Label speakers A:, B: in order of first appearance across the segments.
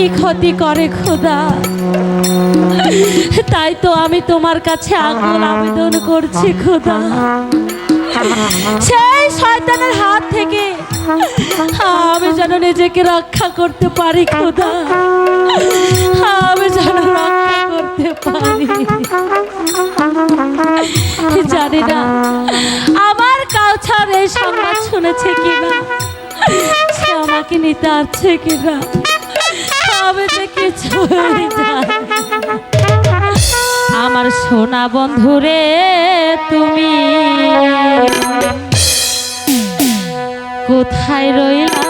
A: মিনতি করে খোদা? তাই তো আমি তোমার কাছে আগুন আবেদন করছি খোদা। সেই শয়তানের হাত থেকে আমি যেন নিজেকে রক্ষা করতে পারি খোদা। আমি যেন রক্ষা করতে পারি। জানি না আমার কাউছার এই সংবাদ শুনেছে কিনা, সে আমাকে নিতে আসছে কিনা। আমার সোনা বন্ধুরে তুমি কোথায় রইলা?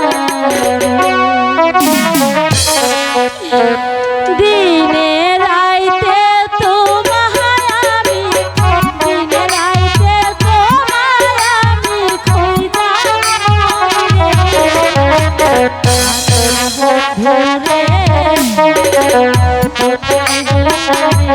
A: দিনে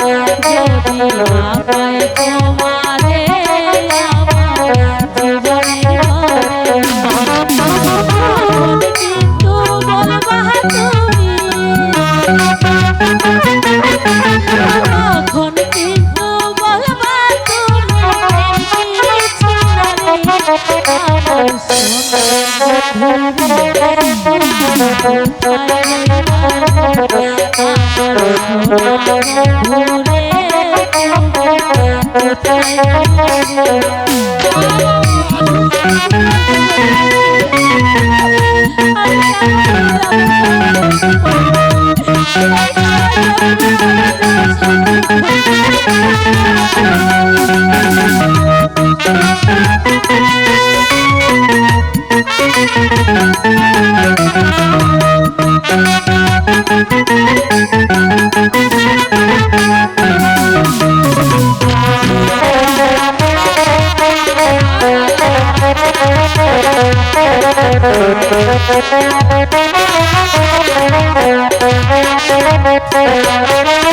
A: যদি না পায় তোমারে আমার জীবনের তরে কিন্তু বলবা তুমি তখন কিন্তু বলবা তুমি কিছু না রে আমার বলতে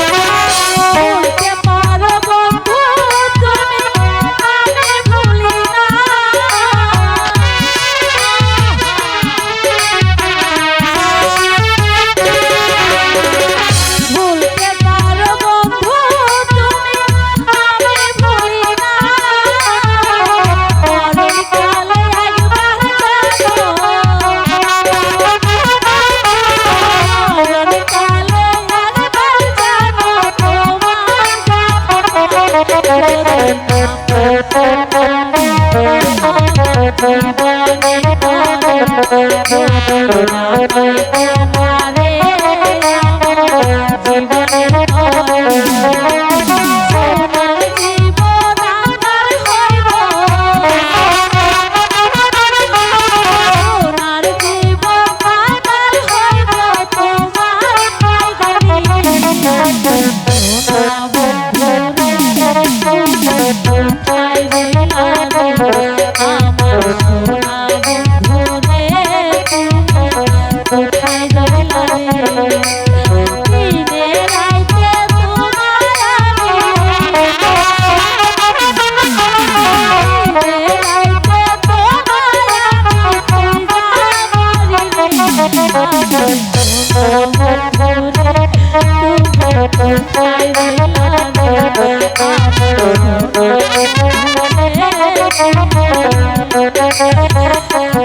A: কোথায় রইলা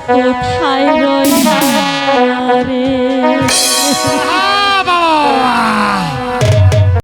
A: কোথায় রইলা রে। বাবা।